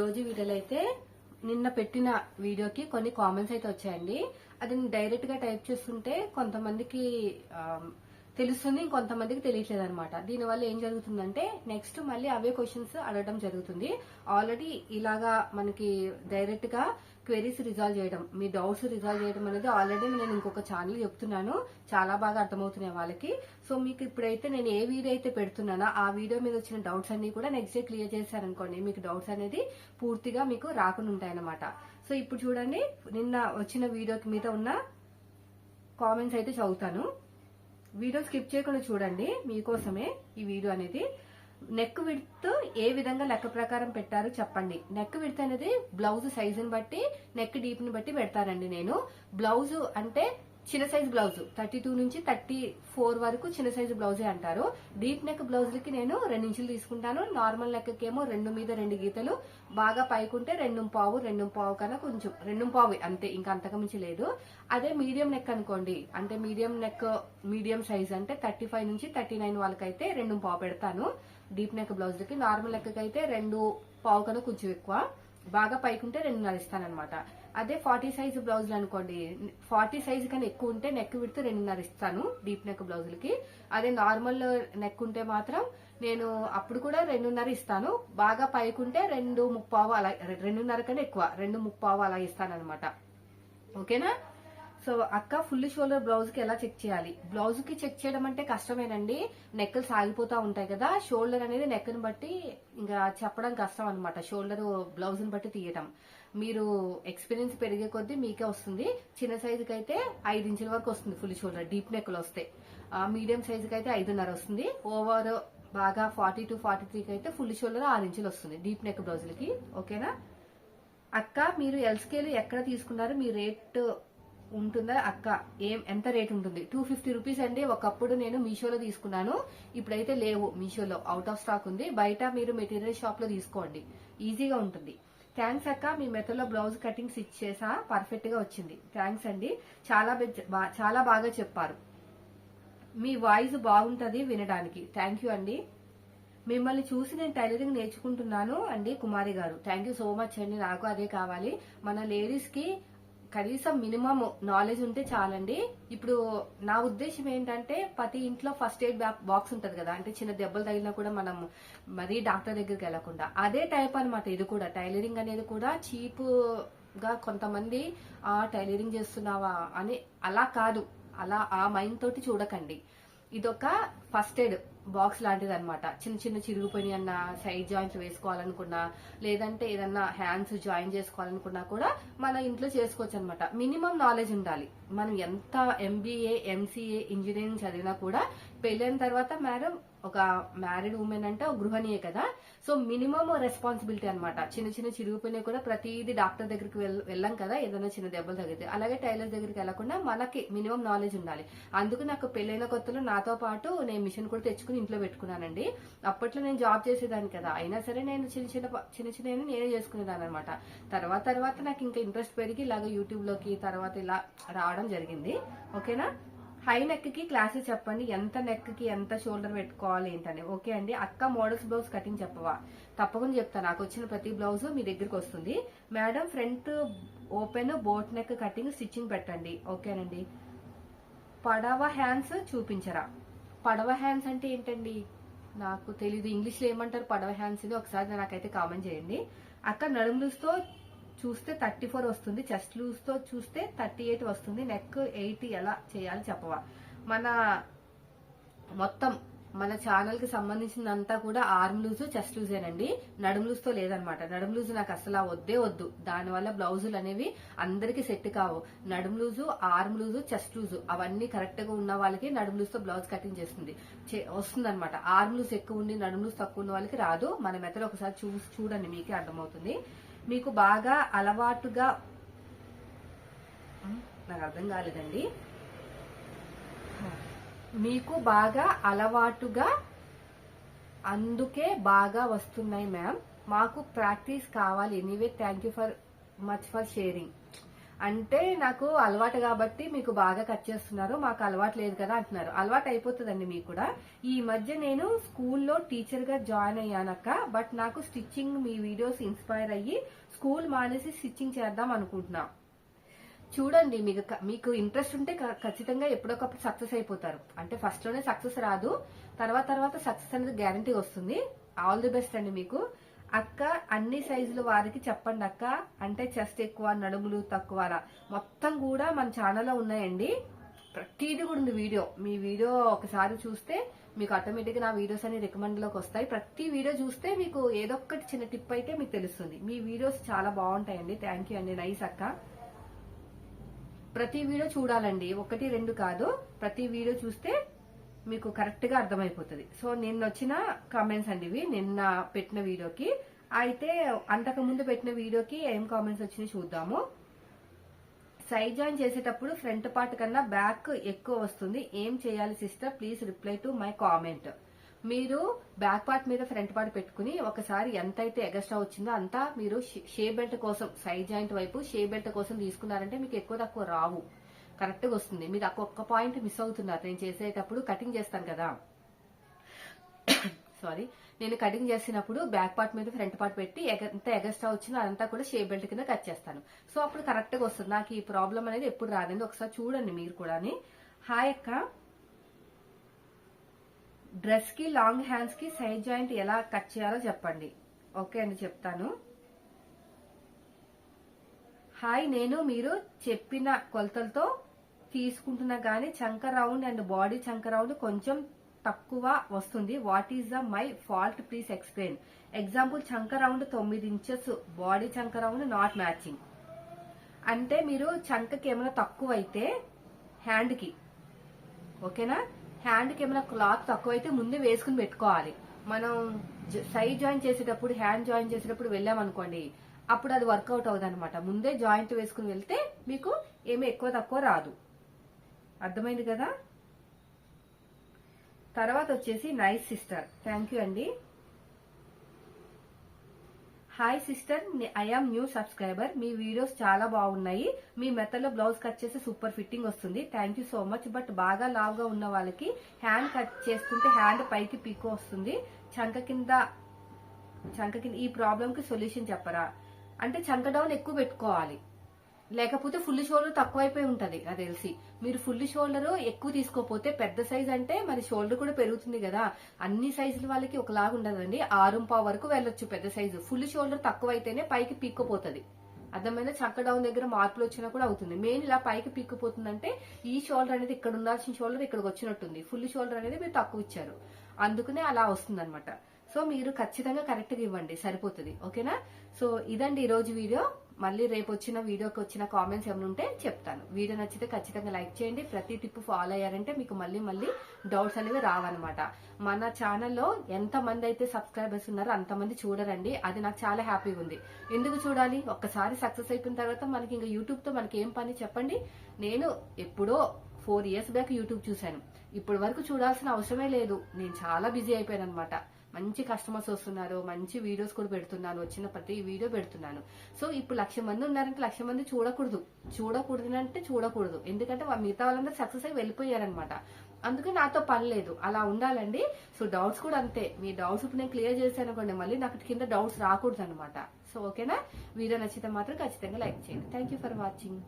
రోజు వీడియోలో అయితే నిన్న పెట్టిన వీడియోకి కొన్ని కామెంట్స్ అయితే వచ్చాయండి. అది డైరెక్ట్గా డైరెక్ట్గా టైప్ చేస్తుంటే కొంతమందికి తెలుస్తుంది ఇంకొంతమందికి తెలియట్లేదు అనమాట దీనివల్ల ఏం జరుగుతుందంటే నెక్స్ట్ మళ్ళీ అవే క్వశ్చన్స్ అడగడం జరుగుతుంది. ఆల్రెడీ ఇలాగా మనకి డైరెక్ట్గా క్వెరీస్ రిజాల్వ్ చేయడం మీ డౌట్స్ రిజాల్వ్ చేయడం అనేది ఆల్రెడీ నేను ఇంకొక ఛానల్ చెప్తున్నాను. చాలా బాగా అర్థమవుతున్నాయి వాళ్ళకి. సో మీకు ఇప్పుడైతే నేను ఏ వీడియో అయితే పెడుతున్నానో ఆ వీడియో మీద వచ్చిన డౌట్స్ అన్ని కూడా నెక్స్ట్ డే క్లియర్ చేశారనుకోండి మీకు డౌట్స్ అనేది పూర్తిగా మీకు రాకుండా ఉంటాయన్నమాట. సో ఇప్పుడు చూడండి నిన్న వచ్చిన వీడియోకి మీద ఉన్న కామెంట్స్ అయితే చదువుతాను. వీడియో స్కిప్ చేయకుండా చూడండి. మీకోసమే ఈ వీడియో అనేది. నెక్ విడ్త్ ఏ విధంగా లెక్క ప్రకారం పెట్టారో చెప్పండి. నెక్ విడ్త్ అనేది బ్లౌజ్ సైజుని బట్టి నెక్ డీప్ని బట్టి పెడతానండి నేను. బ్లౌజ్ అంటే చిన్న సైజ్ బ్లౌజ్. థర్టీ టూ నుంచి థర్టీ ఫోర్ వరకు చిన్న సైజు బ్లౌజే అంటారు. డీప్ నెక్ బ్లౌజులకి నేను రెండు ఇంచులు తీసుకుంటాను. నార్మల్ నెక్ ఏమో రెండు మీద రెండు గీతలు. బాగా పైకుంటే రెండు పావు రెండు పావు కన్నా కొంచెం. రెండు పావు అంతే ఇంకా అంతకుమించి లేదు. అదే మీడియం నెక్ అనుకోండి. అంటే మీడియం నెక్ మీడియం సైజ్ అంటే థర్టీ ఫైవ్ నుంచి థర్టీ నైన్ వాళ్ళకైతే రెండు పావు పెడతాను. డీప్ నెక్ బ్లౌజ్లకి నార్మల్ నెక్ అయితే రెండు పావు కన్నా కొంచెం ఎక్కువ. బాగా పైకుంటే రెండున్నర అనమాట అదే ఫార్టీ సైజ్ బ్లౌజులు అనుకోండి. ఫార్టీ సైజ్ కన్నా ఎక్కువ ఉంటే నెక్ విడితే రెండున్నర ఇస్తాను డీప్ నెక్ బ్లౌజులకి. అదే నార్మల్ నెక్ ఉంటే మాత్రం నేను అప్పుడు కూడా రెండున్నర ఇస్తాను. బాగా పైకుంటే రెండు ముప్పావు అలా రెండున్నర కన్నా ఎక్కువ రెండు ముప్పావు అలా ఇస్తాను అనమాట ఓకేనా? సో అక్క ఫుల్ షోల్డర్ బ్లౌజ్కి ఎలా చెక్ చేయాలి? బ్లౌజ్కి చెక్ చేయడం అంటే కష్టమేనండి. నెక్కలు సాగిపోతా ఉంటాయి కదా. షోల్డర్ అనేది నెక్ని బట్టి ఇంకా చెప్పడం కష్టం అనమాట షోల్డర్ బ్లౌజ్ని బట్టి తీయటం. మీరు ఎక్స్పీరియన్స్ పెరిగే కొద్దీ మీకే వస్తుంది. చిన్న సైజుకి అయితే ఐదు ఇంచుల వరకు వస్తుంది ఫుల్ షోల్డర్ డీప్ నెక్ వస్తాయి వస్తే మీడియం సైజుకి అయితే ఐదున్నర వస్తుంది. ఓవర్ బాగా ఫార్టీ టు ఫార్టీ త్రీకి అయితే ఫుల్ షోల్డర్ ఆరు ఇంచులు వస్తుంది డీప్ నెక్ బ్లౌజులకి. ఓకేనా? అక్క మీరు ఎల్ స్కేల్ ఎక్కడ తీసుకున్నారు? మీ రేట్ ఉంటుందా? అక్క ఏం ఎంత రేట్ ఉంటుంది? టూ ఫిఫ్టీ రూపీస్ అండి. ఒకప్పుడు నేను మీషోలో తీసుకున్నాను. ఇప్పుడైతే లేవు మీషోలో. అవుట్ ఆఫ్ స్టాక్ ఉంది. బయట మీరు మెటీరియల్ షాప్లో తీసుకోండి. ఈజీగా ఉంటుంది. థ్యాంక్స్ అక్క. మీ మెథడ్లో బ్లౌజ్ కటింగ్స్ ఇచ్చేసా పర్ఫెక్ట్గా వచ్చింది. థ్యాంక్స్ అండి. చాలా చాలా బాగా చెప్పారు. మీ వాయిస్ బాగుంటది వినడానికి. థ్యాంక్ యూ అండి. మిమ్మల్ని చూసి నేను టైలరింగ్ నేర్చుకుంటున్నాను అండి కుమారి గారు. థ్యాంక్ యూ సో మచ్ అండి. నాకు అదే కావాలి. మన లేడీస్కి కనీసం మినిమం నాలెడ్జ్ ఉంటే చాలండి. ఇప్పుడు నా ఉద్దేశం ఏంటంటే ప్రతి ఇంట్లో ఫస్ట్ ఎయిడ్ బాక్స్ ఉంటది కదా. అంటే చిన్న దెబ్బలు తగిలినా కూడా మనం మరీ డాక్టర్ దగ్గరికి వెళ్ళకుండా అదే టైప్ అనమాట ఇది కూడా. టైలరింగ్ అనేది కూడా చీప్గా కొంతమంది ఆ టైలరింగ్ చేస్తున్నావా? అని అలా కాదు. అలా ఆ మైండ్ తోటి చూడకండి. ఇదొక ఫస్ట్ ఎయిడ్ బాక్స్ లాంటిది అనమాట చిన్న చిన్న చిరిగిపోయినాయి అన్న సైడ్ జాయింట్స్ వేసుకోవాలనుకున్నా లేదంటే ఏదన్నా హ్యాండ్స్ జాయిన్ చేసుకోవాలనుకున్నా కూడా మన ఇంట్లో చేసుకోవచ్చు అనమాట మినిమం నాలెడ్జ్ ఉండాలి. మనం ఎంత ఎంబీఏ ఎంసీఏ ఇంజనీరింగ్ చదివినా కూడా పెళ్ళైన తర్వాత మేడం ఒక మ్యారీడ్ ఉమెన్ అంటే ఒక గృహిణియే కదా. సో మినిమం రెస్పాన్సిబిలిటీ అనమాట చిన్న చిన్న చిరిగిపోయినా కూడా ప్రతిదీ డాక్టర్ దగ్గరికి వెళ్ళాం కదా ఏదైనా చిన్న దెబ్బలు తగ్గితే అలాగే టైలర్ దగ్గరికి వెళ్ళకుండా మనకి మినిమం నాలెడ్జ్ ఉండాలి. అందుకు నాకు పెళ్ళైన కొత్తలో నాతో పాటు నేను మిషన్ కూడా తెచ్చుకుని ఇంట్లో పెట్టుకున్నానండి. అప్పట్లో నేను జాబ్ చేసేదాన్ని కదా. అయినా సరే నేను చిన్న చిన్న చిన్న చిన్న నేనే చేసుకునేదాన్ని అనమాట తర్వాత తర్వాత నాకు ఇంకా ఇంట్రెస్ట్ పెరిగి ఇలాగ యూట్యూబ్లోకి తర్వాత ఇలా రావడం జరిగింది. ఓకేనా హై నెక్కి క్లాసెస్ చెప్పండి ఎంత నెక్కి ఎంత షోల్డర్ పెట్టుకోవాలి ఏంటని. ఓకే అండి అక్క మోడల్స్ బ్లౌజ్ కటింగ్ చెప్పవా? తప్పకుండా చెప్తాను నాకు వచ్చిన ప్రతి బ్లౌజ్ మీ దగ్గరికి వస్తుంది. Madam front open boat neck cutting stitching పెట్టండి. ఓకేనండి పడవ హ్యాండ్స్ చూపించరా? పడవ హ్యాండ్స్ అంటే ఏంటండి? నాకు తెలీదు ఇంగ్లీష్లో ఏమంటారు పడవ హ్యాండ్స్ ఇది ఒకసారి నాకైతే కామెంట్ చేయండి. అక్క నడుములుస్తో చూస్తే థర్టీ ఫోర్ వస్తుంది. చెస్ట్ లూస్తో చూస్తే థర్టీ ఎయిట్ వస్తుంది. నెక్ ఎయిట్ ఎలా చేయాలి చెప్పవా? మన మొత్తం మన ఛానల్కి సంబంధించినంతా కూడా ఆర్మ్ లూజ్ చెస్ట్ లూజేనండి. నడుము లూజ్తో లేదనమాట. నడుము లూజ్ నాకు అసలు వద్దే వద్దు. దానివల్ల బ్లౌజులు అనేవి అందరికి సెట్ కావు. నడుము loose arm loose chest loose అవన్నీ కరెక్ట్గా ఉన్న వాళ్ళకి నడుము లూజ్తో బ్లౌజ్ కటింగ్ చేస్తుంది. వస్తుంది అనమాట ఆర్మ్ లూజ్ ఎక్కువ ఉండి నడుము లూజ్ తక్కువ ఉన్న వాళ్ళకి రాదు. మన మెథడ్ ఒకసారి చూసి చూడండి మీకే అర్థమవుతుంది. మీకు బాగా అలవాటుగా నాకు అర్థం కాలేదండి. మీకు బాగా అలవాటుగా అందుకే బాగా వస్తున్నాయి మ్యామ్ మాకు ప్రాక్టీస్ కావాలి. Anyway thank you for much for sharing అంటే నాకు అలవాటు కాబట్టి మీకు బాగా కట్ చేస్తున్నారు. మాకు అలవాటు లేదు కదా అంటున్నారు. అలవాటు అయిపోతుందండి మీకు కూడా. ఈ మధ్య నేను స్కూల్లో టీచర్గా జాయిన్ అయ్యానక్క బట్ నాకు స్టిచ్చింగ్ మీ వీడియోస్ ఇన్స్పైర్ అయ్యి స్కూల్ మానేసి స్టిచ్చింగ్ చేద్దాం అనుకుంటున్నా. చూడండి మీకు మీకు ఇంట్రెస్ట్ ఉంటే క- ఖచ్చితంగా ఎప్పుడొకప్పుడు సక్సెస్ అయిపోతారు. అంటే ఫస్ట్లోనే సక్సెస్ రాదు. తర్వాత తర్వాత సక్సెస్ అనేది గ్యారంటీ వస్తుంది. ఆల్ ది బెస్ట్ అండి మీకు. అక్క అన్ని సైజుల వారికి చెప్పండి అక్క. అంటే చెస్ట్ ఎక్కువ నడుములు తక్కువ మొత్తం కూడా మన ఛానల్లో ఉన్నాయండి. ప్రతిదీ కూడా ఉంది వీడియో. మీ వీడియో ఒకసారి చూస్తే మీకు ఆటోమేటిక్గా నా వీడియోస్ అన్ని రికమెండ్లోకి వస్తాయి. ప్రతి వీడియో చూస్తే మీకు ఏదో ఒకటి చిన్న టిప్ అయితే మీకు తెలుస్తుంది. మీ వీడియోస్ చాలా బాగుంటాయండి. థ్యాంక్ యూ అండి. నైస్ అక్క. ప్రతి వీడియో చూడాలండి. ఒకటి రెండు కాదు. ప్రతి వీడియో చూస్తే మీకు కరెక్ట్గా అర్థమైపోతుంది. సో నిన్న వచ్చిన కామెంట్స్ అండి ఇవి నిన్న పెట్టిన వీడియోకి. అయితే అంతకు ముందు పెట్టిన వీడియోకి ఏం కామెంట్స్ వచ్చినాయి చూద్దాము. సైడ్ జాయిన్ చేసేటప్పుడు ఫ్రంట్ పార్ట్ కన్నా బ్యాక్ ఎక్కువ వస్తుంది. ఏం చేయాలి sister please reply to my comment మీరు బ్యాక్ పార్ట్ మీద ఫ్రంట్ పార్ట్ పెట్టుకుని ఒకసారి ఎంత అయితే ఎగస్ట్రా వచ్చిందో అంతా మీరు షే బెల్ట్ కోసం సైడ్ జాయింట్ వైపు షే బెల్ట్ కోసం తీసుకున్నారంటే మీకు ఎక్కువ తక్కువ రావు. కరెక్ట్గా వస్తుంది. మీరు ఒక్క పాయింట్ మిస్ అవుతున్నారు. నేను చేసేటప్పుడు కటింగ్ చేస్తాను కదా. సారీ. నేను కటింగ్ చేసినప్పుడు బ్యాక్ పార్ట్ మీద ఫ్రంట్ పార్ట్ పెట్టి ఎగ- ఎంత ఎగస్ట్రా వచ్చిందో అదంతా కూడా షే బెల్ట్ కింద కట్ చేస్తాను. సో అప్పుడు కరెక్ట్గా వస్తుంది. నాకు ఈ ప్రాబ్లం అనేది ఎప్పుడు రాదండి. ఒకసారి చూడండి మీరు కూడా హాయ్ అక్క. డ్రెస్కి లాంగ్ హ్యాండ్స్కి సైడ్ జాయింట్ ఎలా కట్ చేయాలో చెప్పండి. ఓకే అండి చెప్తాను. హాయ్ నేను మీరు చెప్పిన కొలతలతో తీసుకుంటున్నా గానీ చంక రౌండ్ అండ్ బాడీ చంక రౌండ్ కొంచెం తక్కువ వస్తుంది. What is the my fault please explain example చంక రౌండ్ తొమ్మిది ఇంచెస్ బాడీ చంక రౌండ్ నాట్ మ్యాచింగ్ అంటే మీరు చంకకి ఏమైనా తక్కువ అయితే హ్యాండ్కి ఓకేనా హ్యాండ్కి ఏమైనా క్లాత్ తక్కువ అయితే ముందే వేసుకుని పెట్టుకోవాలి. మనం సైడ్ జాయిన్ చేసేటప్పుడు హ్యాండ్ జాయిన్ చేసేటప్పుడు వెళ్ళామనుకోండి అప్పుడు అది వర్కౌట్ అవుతుంది అనమాట ముందే జాయింట్ వేసుకుని వెళ్తే మీకు ఏమి ఎక్కువ తక్కువ రాదు. అర్థమైంది కదా? తర్వాత వచ్చేసి నైస్ సిస్టర్. థ్యాంక్ యూ అండి. Hi sister I am new subscriber me videos చాలా బాగున్నాయి. మీ మెత్తలో బ్లౌజ్ కట్ చేస్తే సూపర్ ఫిట్టింగ్ వస్తుంది. Thank you so much but బాగా లావుగా ఉన్న వాళ్ళకి హ్యాండ్ కట్ చేస్తుంటే హ్యాండ్ పైకి పీకో వస్తుంది. చంక కింద చంక కింద ఈ ప్రాబ్లం కి సొల్యూషన్ చెప్పరా? అంటే చంక డౌన్ ఎక్కువ పెట్టుకోవాలి. లేకపోతే ఫుల్ షోల్డర్ తక్కువైపోయి ఉంటది నాకు తెలిసి. మీరు ఫుల్ షోల్డర్ ఎక్కువ తీసుకోపోతే పెద్ద సైజ్ అంటే మరి షోల్డర్ కూడా పెరుగుతుంది కదా. అన్ని సైజుల వాళ్ళకి ఒకలాగా ఉండదండి. ఆరుంపా వరకు వెళ్ళొచ్చు పెద్ద సైజు. ఫుల్ షోల్డర్ తక్కువ అయితేనే పైకి పీక్కుపోతుంది. అర్థమైన చక్క డౌన్ దగ్గర మార్పులు వచ్చినా కూడా అవుతుంది. మెయిన్ ఇలా పైకి పీక్కుపోతుందంటే ఈ షోల్డర్ అనేది ఇక్కడ ఉండాల్సిన షోల్డర్ ఇక్కడికి వచ్చినట్టుంది. ఫుల్ షోల్డర్ అనేది మీరు తక్కువ ఇచ్చారు. అందుకనే అలా వస్తుంది సో మీరు ఖచ్చితంగా కరెక్ట్గా ఇవ్వండి. సరిపోతుంది. ఓకేనా? సో ఇదండి ఈ రోజు వీడియో. మళ్ళీ రేపు వచ్చిన వీడియోకి వచ్చిన కామెంట్స్ ఏమైనా ఉంటే చెప్తాను. వీడియో నచ్చితే ఖచ్చితంగా లైక్ చేయండి. ప్రతి టిప్ ఫాలో అయ్యారంటే మీకు మళ్ళీ మళ్ళీ డౌట్స్ అనేవి రావన్నమాట. మన ఛానల్లో ఎంత మంది అయితే సబ్స్క్రైబర్స్ ఉన్నారో అంతమంది చూడరండి. అది నాకు చాలా హ్యాపీగా ఉంది. ఎందుకు చూడాలి? ఒక్కసారి సక్సెస్ అయిపోయిన తర్వాత మనకి ఇంకా యూట్యూబ్తో మనకి ఏం పని చెప్పండి? నేను ఎప్పుడో ఫోర్ ఇయర్స్ బ్యాక్ యూట్యూబ్ చూశాను. ఇప్పటి వరకు చూడాల్సిన అవసరమే లేదు. నేను చాలా బిజీ అయిపోయాను అనమాట మంచి కస్టమర్స్ వస్తున్నారు మంచి వీడియోస్ కూడా పెడుతున్నాను వచ్చిన ప్రతి వీడియో పెడుతున్నాను. సో ఇప్పుడు లక్ష మంది ఉన్నారంటే లక్ష మంది చూడకూడదు. చూడకూడదు అంటే చూడకూడదు. ఎందుకంటే మిగతా వాళ్ళందరూ సక్సెస్ అయి వెళ్ళిపోయారనమాట అందుకే నాతో పని లేదు అలా ఉండాలండి. సో డౌట్స్ కూడా అంతే. మీ డౌట్స్ ఇప్పుడు నేను క్లియర్ చేశాను అనుకోండి మళ్ళీ నాకు కింద డౌట్స్ రాకూడదు అనమాట సో ఓకేనా వీడియో నచ్చితే మాత్రం ఖచ్చితంగా లైక్ చేయండి. Thank you for watching